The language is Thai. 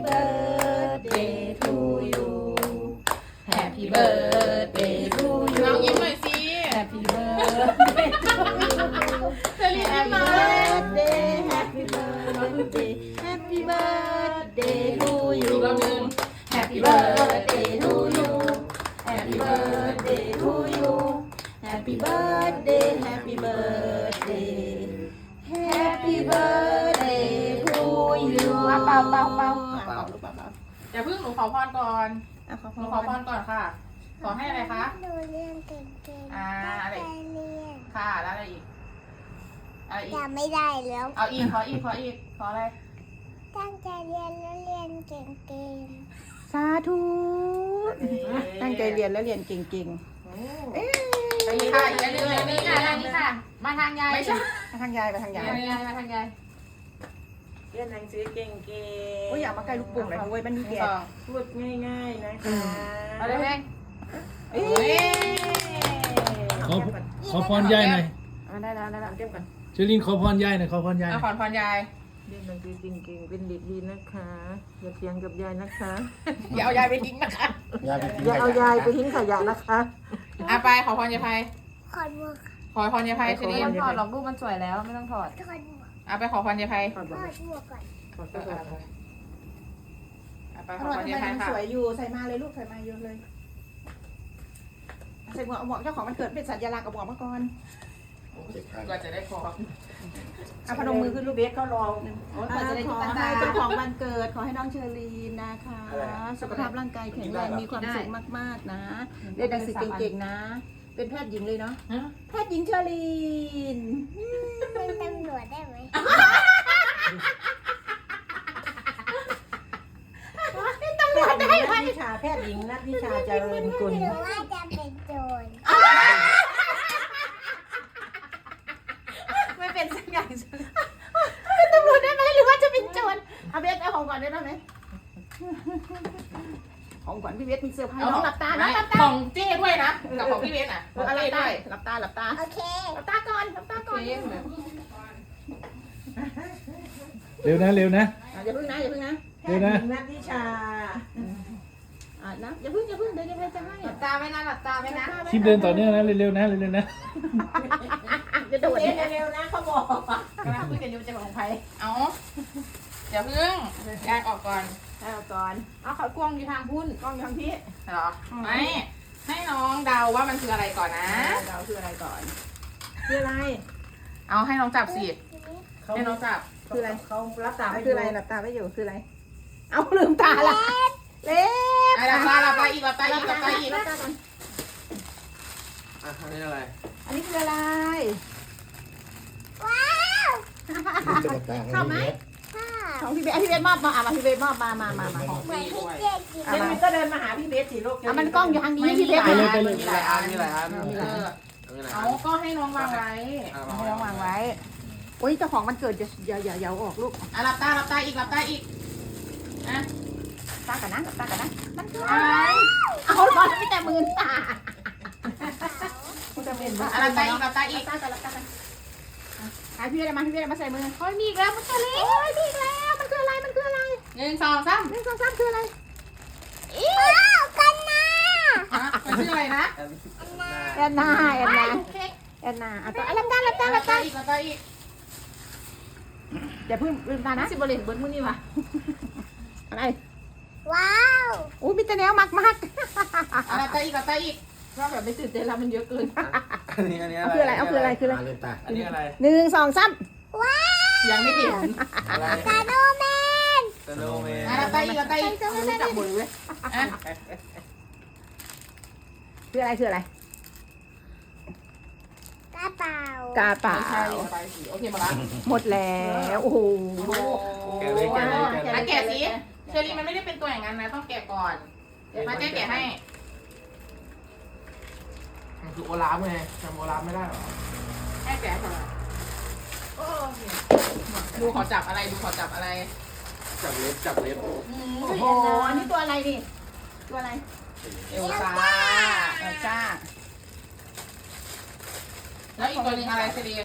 Happy birthday to you. Happy birthday to you. Happy birthday to you. เธอเรียนได้ไหม birthday Happy birthday Happy birthday to you. Happy birthday to you. Happy birthday to you. Happy birthday Happy birthday. Happy birthday to you. เป่าเป่าเป่า เป่าลูกเป่าเป่าอย่าเพิ่งหนูขอพรก่อนอะขอพหนูขอพรรก่อนค่ะ ขอให้อะไรคะ หนูเรียนเก่งๆอ่าอะไร ตั้งใจเรียนค่ะ แล้วอะไรอีก อะไรอีก จำไม่ได้แล้ว เอาอีก ขออีก ขออีก ขออะไร ตั้งใจเรียนแล้วเรียนเก่งสาธุตั้งใจเรียนแล้วเรียนเก่งๆเอ๊ะอันนี้ค่ะอีกอันหนึงอันนี้ค่ะอันนี้ค่ะ มาทางยายไม่ใช่มาทางยายไปทางยายมาทางยายมาทางยาย เรียนหนังสือเก่งโอ้ยอย่ามาใกล้ลูกโป่งเลยเว้ยมันมีหนึ่แดงสดองๆพูดง่ายๆนะคะเอาเลยแม่งเอ้ยขอขอพรยายหน่อยอะได้แล้วได้แล้วเก็บก่อนเชลินขอพรยายหน่อยขอพรยายหเอาน่อยขอพรยายเรียนหนังสือเก่งๆเป็นเด็กดีนะคะอย่าเพียงกับยายนะคะอย่าเอายายไปทิ้งนะคะยายไปกินอย่าเอายายไปทิ้งขยะนะคะอะไปขอพรยายไพๆขอดหมวก ขอพรยายไพชขอลีพรถอดหรอกรูปมันสวยแล้วไม่ต้องถอดถอดหมวกอะไปขอพรยายไพขอถบอดหมวกก่อนขอเออก่อนอะไปถขออดพรทำไมยายไพมันค่ะสวยอยู่ใส่มาเลยลูกใส่มาเยอะเลยใส่หมวกเอาหมวกเจ้าของมันเกิดเป็นสัญลักษณ์กับหมวกมาก่อนก็จะได้ขอเอาพนมมือขึ้นลูกเบสเขารอขอให้เจ้าของวันเกิด ขอให้น้องเชอรีนนะคะ สุขภาพร่างกายแข็งแรง มีความสุขมาก ๆ นะ เรียนหนังสือเก่ง ๆ นะ เป็นแพทย์หญิงเลยเนาะแพทย์หญิงเชอรีนเป็นตำรวจได้ไหมตำรวจได้ไหม วิชาแพทย์หญิงนัทวิชาเจริญกุลหรือว่าจะเป็นโจรไม่เป็นสักอย่างเป็นตำรวจได้ไหมหรือว่าจะเป็นโจรเอาเบสเอาของก่อนได้ไหม ของขวัญพี่เบสมีเซอร์ไพรส์น้องหลับตานะหลับตาของเจ้ด้วยนะกับของพี่เวสอะเออเอาหลับตาหลับตาหลับตาโอเคหลับตาก่อนหลับตาก่อนเจ้เร็วนะเร็วนะอะอย่าพึ่งนะอย่าพึ่งนะแพทย์หญิงนัทวิชาอะนะอย่าพึ่งอย่าพึ่งเดี๋ยวจะจะให้หลับตาไว้นะหลับตาไว้นะคลิปเดินต่อเนื่องนะเร็วๆนะเร็วๆนะจะโดดเรียเนี่ยนเร็วๆนะเขาบอกกำลังคุยกันอยู่จะของใครเอา อย่าพึ่งยายออกก่อนเอาก่อน เอาเขากล้องอยู่ทางพุ่นกล้องอยู่ทางพี่เหรอไม่ให้น้องเดาว่ามันคืออะไรก่อนนะ เราคืออะไรก่อน คืออะไรเอาให้น้องจับสิเขาให้น้องจับ คืออะไรเขารับตาคืออะไรหลับตาไว้อยู่คืออะไร เอาลืมตาละเล็บหลับตาหลับตาอีกหลับตาอีกหลับตาอีกหลับตาก่อนอะอันนี้อะไรอันนี้คืออะไรว้าวชอบไหมค่ะ ของพี่เบสพี่เบสมอบมาอะมาพี่เบสมอบมามามามาเหมือนพี่เจ๊กินเอาเดี๋ยวมามันก็เดินมาหาพี่เบสสิลูกเอามันกล้องอยู่ทางนี้พี่เบสมาอันมีหลยมีหลายอันมีหลายอันเอาก็ให้น้องวางไว้ให้น้องวางไว้โอ้ยเจ้าของมันเกิดจะอย่าอย่าอย่าอออกลูกอะหลับตาหลับตาอีกหลับตาอีกอะตากันนะตากันนะมันคืออะไรเอาบอลไม่แต่มือตาจะเป็นอะหลับตาอีกหลับตาอีกตาตา หาพี่เบสมาพี่เบสมาใส่มือเฮ้ยมีอีกแล้วมันคืออะไรโอ้ยมีอีกแล้วมันคืออะไรมันคืออะไรหนึ่งสองสามหนึ่งสองสามคืออะไรว้าวกันนะอะมันชื่ออะไรนะแอนนาแอนนาแอนนาอะต่ออะหลับตาหลับตาหหลัลับบตาตาอีกหลับตาอีกอย่าเพิ่งลืมตานะสิบริเบิร์ดมือนี่ว่ะอะไรว้าวอู้มีแต่แนวมากมากอะหลับตาอีกหลับตาอีก ว่าแบบไม่ตื่นเต้นแล้วมันเยอะเกิน อันนี้อันนี้เอาคืออะไรเอาคืออะไรคืออะไร ลืมตาอันนี้อะไรหนึ่งสองสามว้าวยังไม่เห็นอะไรกาโดแมนสโนว์แมนอะหลับตาอีกหลับตาอีกรู้จักหมดเลยเว้ยอะคืออะไรคืออะไรกระเป๋ากาเปล่าไม่ใช่ไปสิโอเคหมดละหมดแล้วโอ้โหแกะเลยแกะเลยแกะเลยแล้วแกะสิเชอรี่มันไม่ได้เป็นตัวอย่างนั้นนะต้องแกะก่อนเดี๋ยวมาเจ๊แกะให้ มันคือโอลาฟไงจำโอลาฟไม่ได้หรอให้แกะก่อนโอ้ดูขอจับอะไรดูขอจับอะไร จับเล็บจับเล็บอืมโอ้โหอันนี้ตัวอะไรนี่ ตัวอะไร เอลซ่าเอลซ่าแล้วอีกตัวหนึงอะไรเชอรี่